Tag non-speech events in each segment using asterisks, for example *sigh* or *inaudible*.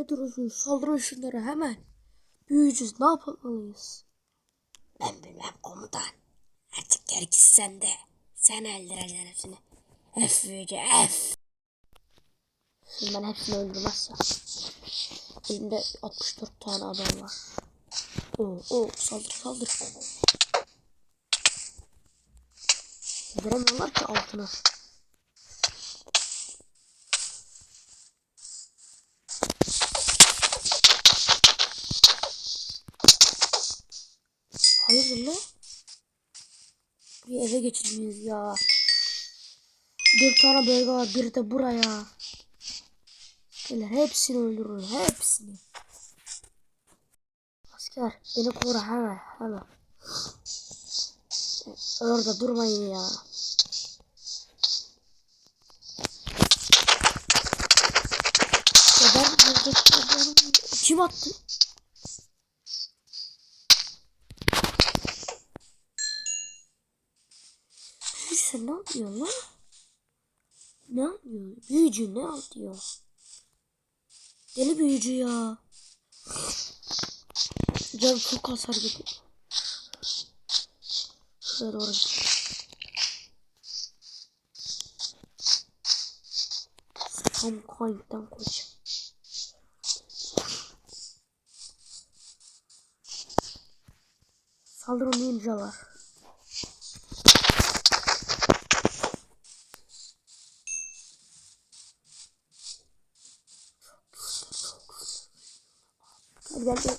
Ne duruyorsunuz? Saldırın şunlara hemen. Büyüyeceğiz. Ne yapmalıyız? Ben bilmem komutan. Artık gerekirse sen de. Sen öldüreceksin hepsini. F büyücü F. Şimdi ben hepsini öldürmezsem. Elimde 64 tane adam var. Oo, oo saldır saldır. Veremiyorlar ki altına. Hayırdır lan? Bir eve geçeceğiz ya. Dört tane bölge var. Biri de buraya. Beyler hepsini öldürürüm. Hepsini. Asker beni koru hemen hemen. Orada durmayın ya. Kim attı? Yapıyorsun lan? Ne yapıyor? Büyücü ne yapıyor? Deli büyücü ya. Can çok hasar gibi. Şuraya doğru. Tam kayıktan koyacağım. Saldırın ninjalar. Gel gel.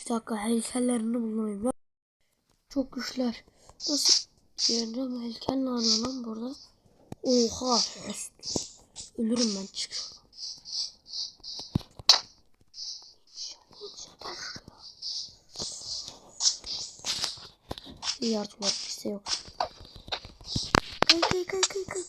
Bir dakika heykellerini bulmalıyım. Çok güçler. Nasıl yeneceğim? Heykel ne arıyor lan burada? Oha. Ölürüm ben çık şuradan. İyi artık var bir şey yok. Kay kay kay kay.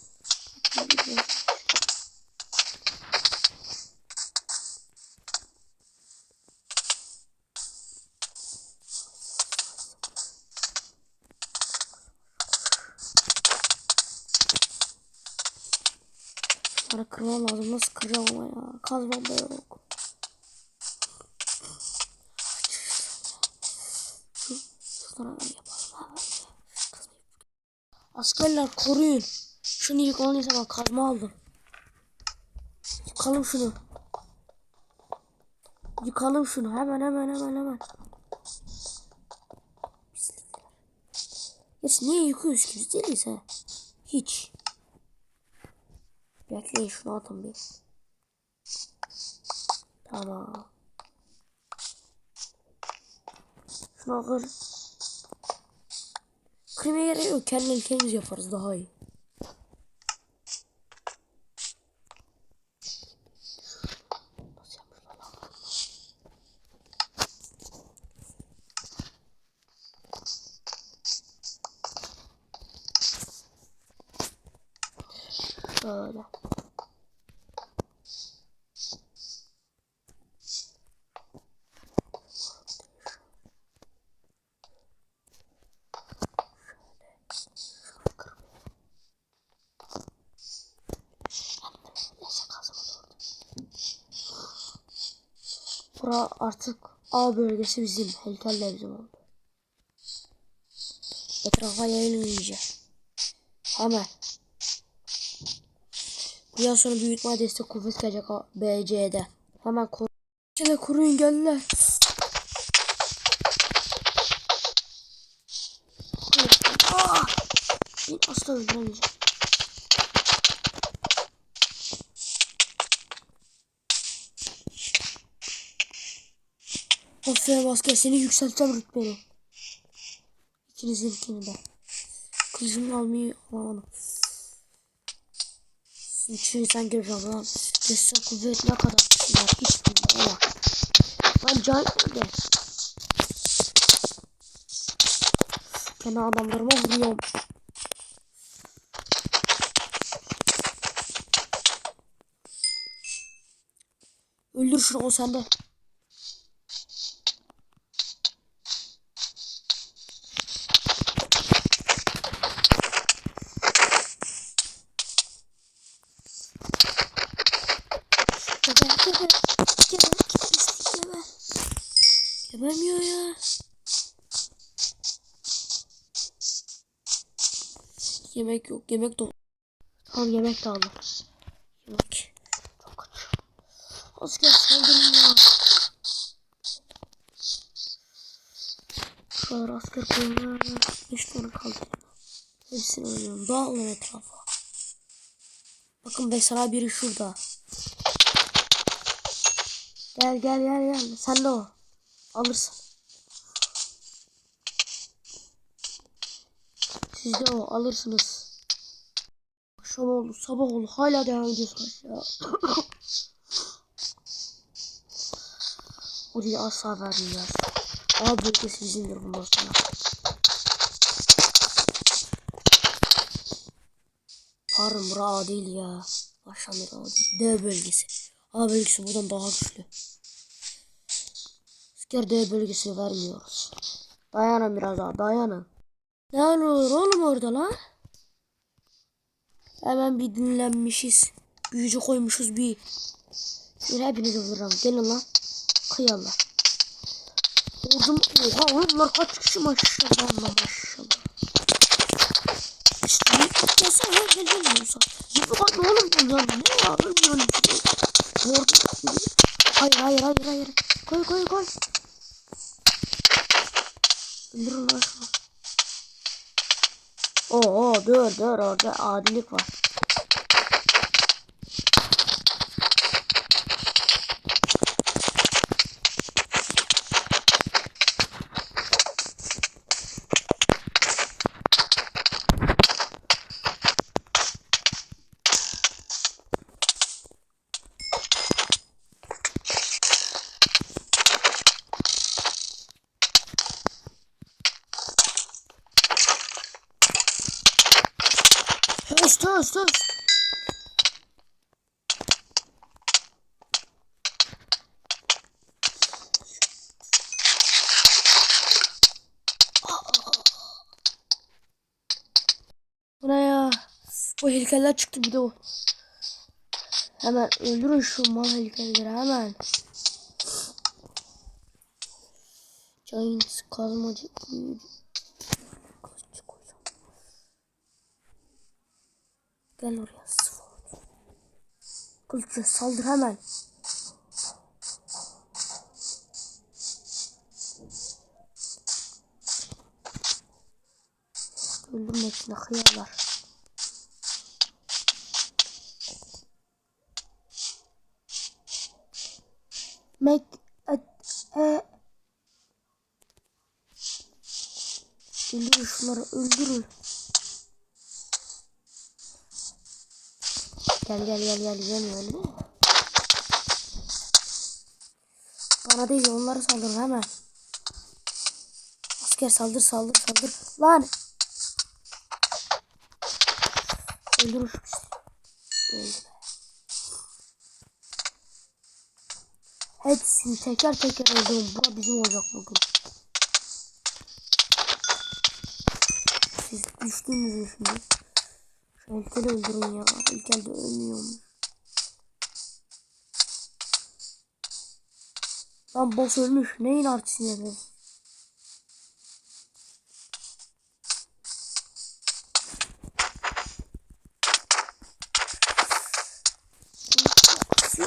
Para kırmam lazım. Nasıl kıracağım ya? Kazmam da yok. Askerler koruyun. Şunu yıkamalıysa ben kazma aldım. Yıkalım şunu. Yıkalım şunu. Hemen hemen hemen hemen. Siz niye yıkıyoruz ki biz değiliz ha? Hiç. Bekleyin şunu atın bir. Tamam. Şunu akır. خميري وكان الكنز يا فرز هاي Oh, uh, no. Bura artık A bölgesi bizim. Heykeller bizim oldu. Etrafa yayılın iyice. Hemen. Bundan sonra büyütme destek kuvvet gelecek BC'de. Hemen koru. İçine koruyun geldiler. Beni asla öldüremeyeceğim. Aferin asker seni yükselteceğim rütbeni. İkinizinkini de. Kılıcımı almayı alamadım. Üçüncü sen gireceğim lan. Destek kuvvet ne kadar var hiç bilmiyorum. Lan can nerede? Ben adamlarıma vuruyorum. Öldür şunu o sende. Gebemiyor ya. Yemek yok. Yemek de Tamam yemek de aldım. Yemek. Çok aç. Az gel saldırın ya. Şu kadar asker koyuyorum. 5 tane kaldı. Hepsini oynuyorum. Dağılın etrafa. Bakın mesela biri şurada. Gel gel gel gel. Sen de o. Alırsın. Siz de o alırsınız. Akşam oldu, sabah oldu. Hala devam ediyorsunuz ya. *coughs* Orayı asla vermiyorlar. A bölgesi bizimdir bundan sonra. Pardon bura A değil ya. Beri A değil. D bölgesi. A bölgesi buradan daha güçlü. D bölgesini vermiyoruz. Dayanın biraz daha dayanın. Ne oluyor oğlum orada lan? Hemen bir dinlenmişiz. Büyücü koymuşuz bir. Şimdi hepinizi vururum. Gelin lan. Kıyarlar. Vurdum. Oha oğlum bunlar kaç kişi maşallah Allah maşallah. İşte yasa ya gel gel. Yürü bak ne oğlum bunlar ne ölmüyorum. Vurdum. Hayır hayır hayır hayır. Koy koy koy. Lan şunu. Oo dur dur orada adilik var. Höst höst höst. Bu ne ya? Bu heykeller çıktı bir de o. Hemen öldürün şu mal heykelleri hemen. Giants kazmacı. Kılıççı koyacağım. Gel oraya. Kılıççı saldır hemen. Öldürme içine hıyarlar. Mek et e Öldürün şunları öldürün. Gel gel gel gel mi? Bana değil onlara saldırın hemen. Asker saldır saldır saldır. Lan. Öldürün şu pisliği. Öldü be. Hepsini teker teker öldürün. Bu bizim olacak bugün. Siz düştünüz mü şimdi? Heykeli öldürün ya. Heykel de ölmüyormuş. Lan boss ölmüş. Neyin artistini yapıyor?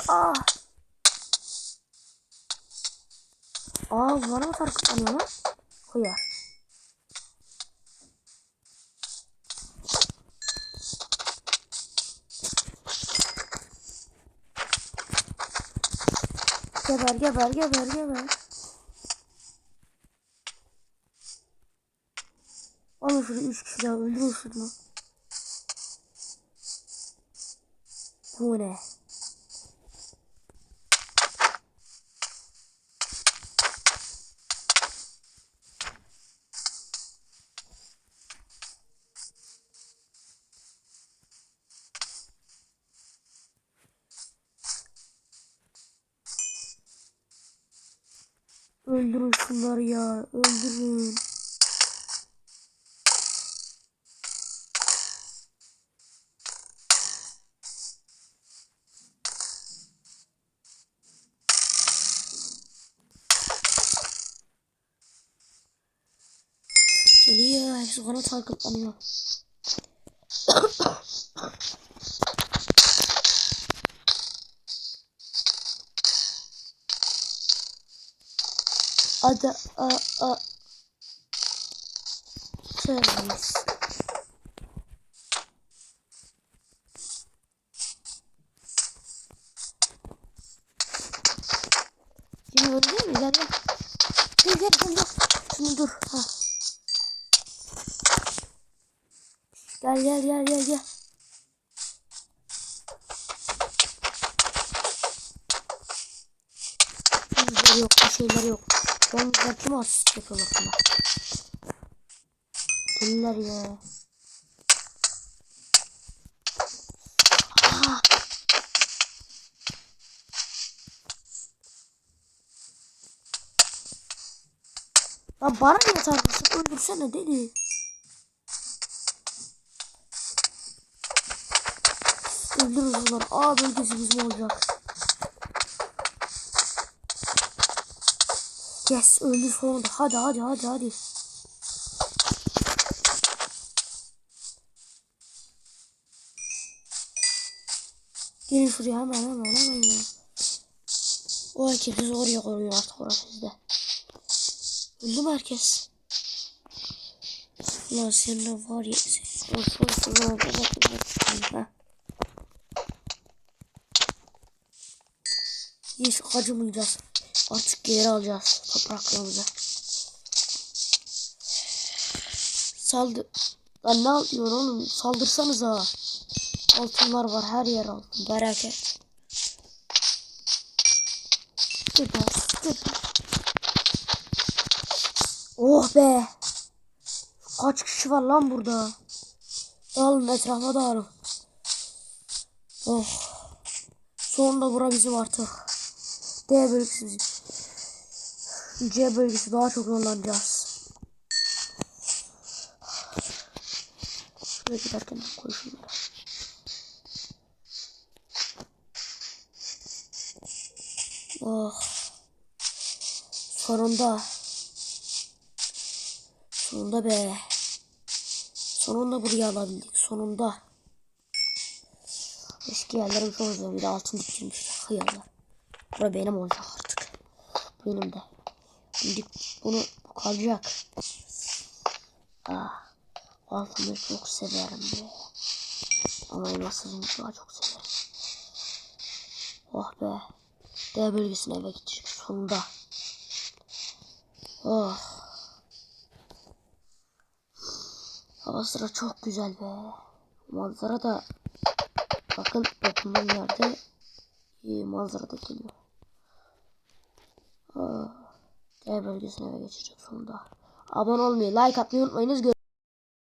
Aa. Aa bana mı sarkıtlanıyor lan? Hıyar. Geber geber geber geber. Alın şurada üç kişi daha öldürün şunu. Bu ne? Öldürün şunları ya. Öldürün. Geliyor. Hepsi bana sarkıtlanıyor. *coughs* Ada a a Servis. Şimdi değil mi? Gel gel. Gel gel gel. Şunu dur. Ha. Gel gel gel gel gel. Yok, bir şeyler yok. Ben kim asist yapıyorlar buna? Deliler ya. Ah! Lan bana niye tartışıp öldürsene deli. Öldürürüz ulan. A bölgesi bizim olacak. Yes öldü sonunda. Hadi hadi hadi hadi. Gelin şuraya hemen hemen hemen ya. O herkes oraya koruyor artık orası sizde. Öldü mü herkes? Ulan senin var ya. Sen of of of of of of. Hiç acımayacağız. Artık geri alacağız topraklarımızı. Saldı. Ne yapıyorsun oğlum? Saldırsanıza. Altınlar var her yer altın. Merak et. Süper. Süper. Oh be. Kaç kişi var lan burada? Dağılın etrafa dağılın. Oh. Sonunda bura bizim artık. D bizim. C bölgesi daha çok zorlanacağız. Şuraya giderken koy şunları. Oh. Sonunda. Sonunda be. Sonunda buraya alabildik. Sonunda. Eski yerlerim çok özledim. Bir de altın dikilmiş. Hıyarlar. Bura benim olacak artık. Benim de. Şimdi bunu bu kalacak. Ah. Altını çok severim be. Ama elmasını daha çok severim. Oh be. D bölgesine eve gidecek sonunda. Oh. Hava sıra çok güzel be. Manzara da bakın dokunduğum yerde iyi manzara da geliyor. Aa, D bölgesine geçecek sonunda. Abone olmayı, like atmayı unutmayınız.